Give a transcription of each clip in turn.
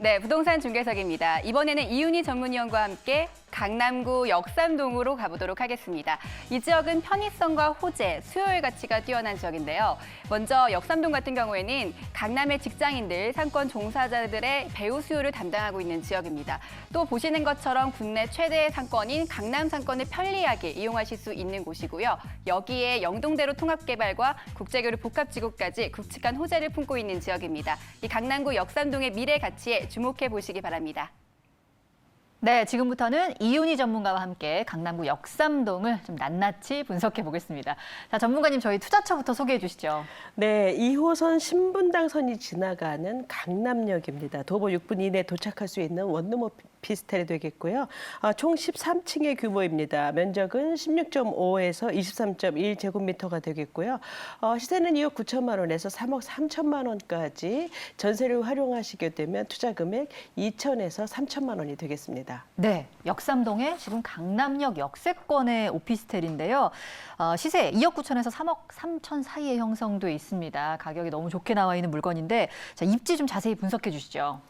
네, 부동산 중개석입니다. 이번에는 이윤희 전문위원과 함께 강남구 역삼동으로 가보도록 하겠습니다. 이 지역은 편의성과 호재, 수요일 가치가 뛰어난 지역인데요. 먼저 역삼동 같은 경우에는 강남의 직장인들, 상권 종사자들의 배우 수요를 담당하고 있는 지역입니다. 또 보시는 것처럼 국내 최대의 상권인 강남 상권을 편리하게 이용하실 수 있는 곳이고요. 여기에 영동대로 통합개발과 국제교류 복합지구까지 굵직한 호재를 품고 있는 지역입니다. 이 강남구 역삼동의 미래 가치에 주목해 보시기 바랍니다. 네, 지금부터는 이윤희 전문가와 함께 강남구 역삼동을 좀 낱낱이 분석해 보겠습니다. 자, 전문가님 저희 투자처부터 소개해 주시죠. 네, 2호선 신분당선이 지나가는 강남역입니다. 도보 6분 이내 도착할 수 있는 원룸 오피스텔이 되겠고요. 아, 총 13층의 규모입니다. 면적은 16.5에서 23.1제곱미터가 되겠고요. 어, 시세는 2억 9천만 원에서 3억 3천만 원까지 전세를 활용하시게 되면 투자 금액 2천에서 3천만 원이 되겠습니다. 네, 역삼동의 지금 강남역 역세권의 오피스텔인데요. 어, 시세 2억 9천에서 3억 3천 사이에 형성돼 있습니다. 가격이 너무 좋게 나와 있는 물건인데 자, 입지 좀 자세히 분석해 주시죠.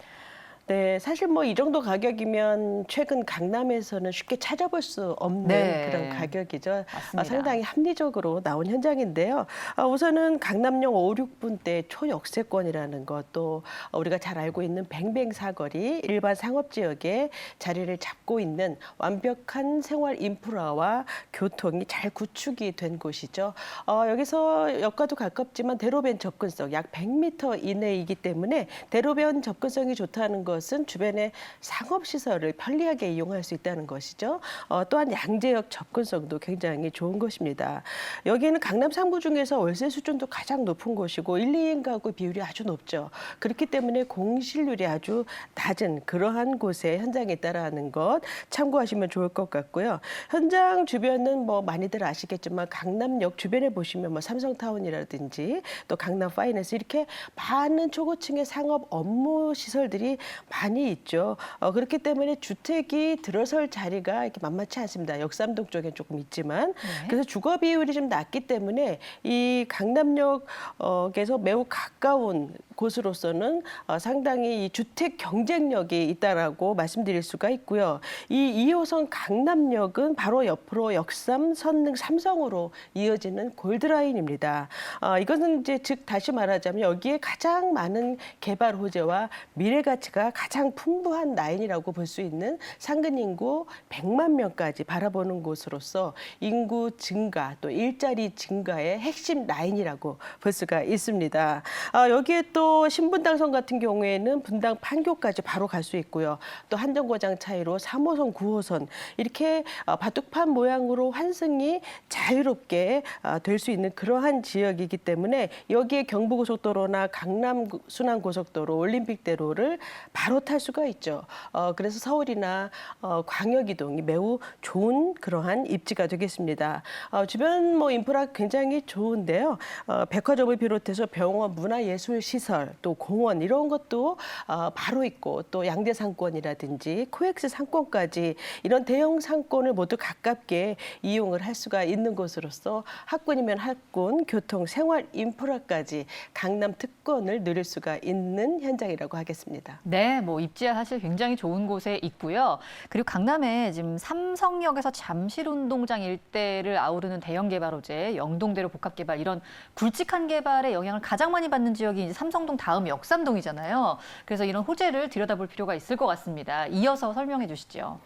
네, 사실 뭐 이 정도 가격이면 최근 강남에서는 쉽게 찾아볼 수 없는 네. 그런 가격이죠. 맞습니다. 아, 상당히 합리적으로 나온 현장인데요. 아, 우선은 강남역 5, 6분대 초역세권이라는 것도 우리가 잘 알고 있는 뱅뱅 사거리 일반 상업 지역에 자리를 잡고 있는 완벽한 생활 인프라와 교통이 잘 구축이 된 곳이죠. 어, 여기서 역과도 가깝지만 대로변 접근성 약 100m 이내이기 때문에 대로변 접근성이 좋다는 것은 주변의 상업 시설을 편리하게 이용할 수 있다는 것이죠. 어, 또한 양재역 접근성도 굉장히 좋은 것입니다. 여기는 강남 상부 중에서 월세 수준도 가장 높은 곳이고 1, 2인 가구 비율이 아주 높죠. 그렇기 때문에 공실률이 아주 낮은 그러한 곳에 현장에 있다라는 것 참고하시면 좋을 것 같고요. 현장 주변은 뭐 많이들 아시겠지만 강남역 주변에 보시면 뭐 삼성타운이라든지 또 강남 파이낸스 이렇게 많은 초고층의 상업 업무 시설들이 많이 있죠. 어, 그렇기 때문에 주택이 들어설 자리가 이렇게 만만치 않습니다. 역삼동 쪽에 조금 있지만 그래서 주거 비율이 좀 낮기 때문에 이 강남역에서 매우 가까운 곳으로서는 어, 상당히 이 주택 경쟁력이 있다라고 말씀드릴 수가 있고요. 이 2호선 강남역은 바로 옆으로 역삼, 선릉, 삼성으로 이어지는 골드라인입니다. 어, 이것은 이제 즉 다시 말하자면 여기에 가장 많은 개발 호재와 미래 가치가 가장 풍부한 라인이라고 볼 수 있는 상근 인구 100만 명까지 바라보는 곳으로서 인구 증가 또 일자리 증가의 핵심 라인이라고 볼 수가 있습니다. 아, 여기에 또 신분 당선 같은 경우에는 분당 판교까지 바로 갈 수 있고요. 또 한정거장 차이로 3호선, 9호선 이렇게 어, 바둑판 모양으로 환승이 자유롭게 어, 될수 있는 그러한 지역이기 때문에 여기에 경부고속도로나 강남 순환고속도로, 올림픽대로를 바로 탈 수가 있죠. 어, 그래서 서울이나 어, 광역 이동이 매우 좋은 그러한 입지가 되겠습니다. 어, 주변 뭐 인프라 굉장히 좋은데요. 어, 백화점을 비롯해서 병원, 문화예술 시설, 또 공원 이런 것도 어, 바로 있고 또 양대 상권이라든지 코엑스 상권까지 이런 대형 상권을 모두 가깝게 이용을 할 수가 있는 곳으로서 학군이면 학군, 교통, 생활 인프라까지 강남 특권을 누릴 수가 있는 현장이라고 하겠습니다. 네, 뭐 입지야 사실 굉장히 좋은 곳에 있고요. 그리고 강남에 지금 삼성역에서 잠실운동장 일대를 아우르는 대형 개발 호재, 영동대로 복합 개발 이런 굵직한 개발의 영향을 가장 많이 받는 지역이 이제 삼성동 다음 역삼동이잖아요. 그래서 이런 호재를 들여다볼 필요가 있을 것 같습니다. 이어서 설명해 주시죠.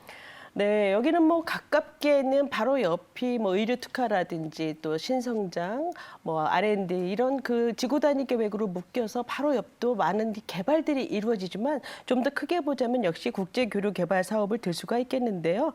네, 여기는 뭐 가깝게는 바로 옆이 뭐 의류 특화라든지 또 신성장, 뭐 R&D 이런 그 지구 단위 계획으로 묶여서 바로 옆도 많은 개발들이 이루어지지만 좀 더 크게 보자면 역시 국제 교류 개발 사업을 들 수가 있겠는데요.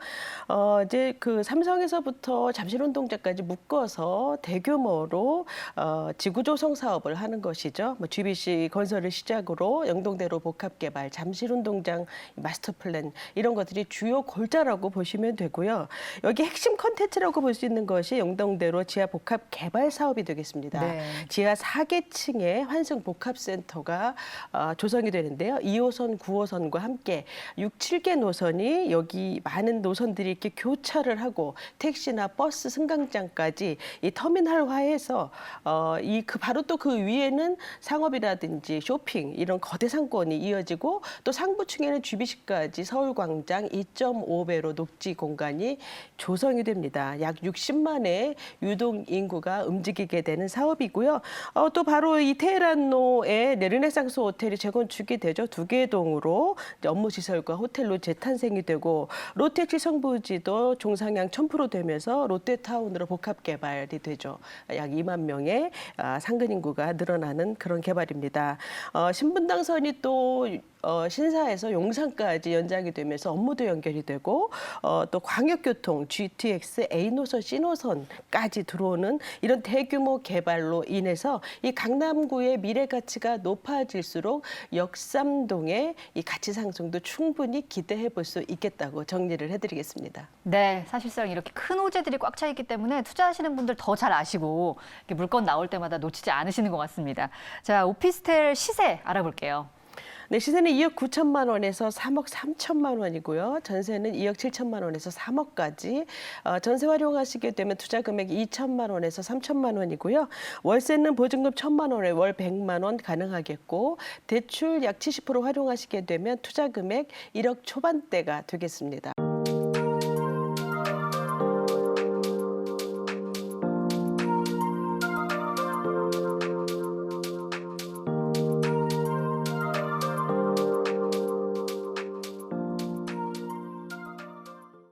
어, 이제 그 삼성에서부터 잠실운동장까지 묶어서 대규모로 어, 지구 조성 사업을 하는 것이죠. 뭐 GBC 건설을 시작으로 영동대로 복합 개발, 잠실운동장 마스터 플랜 이런 것들이 주요 골자로 인프라라고 보시면 되고요. 여기 핵심 컨텐츠라고 볼 수 있는 것이 영동대로 지하 복합 개발 사업이 되겠습니다. 네. 지하 4개층의 환승 복합센터가 어, 조성이 되는데요. 2호선, 9호선과 함께 6, 7개 노선이 여기 많은 노선들이 이렇게 교차를 하고 택시나 버스 승강장까지 이 터미널화해서 어, 이 그 바로 또 그 위에는 상업이라든지 쇼핑 이런 거대 상권이 이어지고 또 상부층에는 GBC까지 서울광장 2.5배 로 녹지 공간이 조성이 됩니다. 약 60만의 유동 인구가 움직이게 되는 사업이고요. 어, 또 바로 이 테헤란로에 네, 르네상스 호텔이 재건축이 되죠. 두 개의 동으로 업무 시설과 호텔로 재탄생이 되고 롯데 칠성부지도 종상향 1000% 되면서 롯데타운으로 복합 개발이 되죠. 약 2만 명의 아, 상근 인구가 늘어나는 그런 개발입니다. 어, 신분당선이 또 어, 신사에서 용산까지 연장이 되면서 업무도 연결이 되고 어, 또 광역교통 GTX A 노선, C 노선까지 들어오는 이런 대규모 개발로 인해서 이 강남구의 미래 가치가 높아질수록 역삼동의 이 가치 상승도 충분히 기대해 볼 수 있겠다고 정리를 해드리겠습니다. 네, 사실상 이렇게 큰 호재들이 꽉 차 있기 때문에 투자하시는 분들 더 잘 아시고 물건 나올 때마다 놓치지 않으시는 것 같습니다. 자, 오피스텔 시세 알아볼게요. 네, 시세는 2억 9천만 원에서 3억 3천만 원이고요. 전세는 2억 7천만 원에서 3억까지. 어, 전세 활용하시게 되면 투자 금액이 2천만 원에서 3천만 원이고요. 월세는 보증금 1천만 원에 월 100만 원 가능하겠고 대출 약 70% 활용하시게 되면 투자 금액 1억 초반대가 되겠습니다.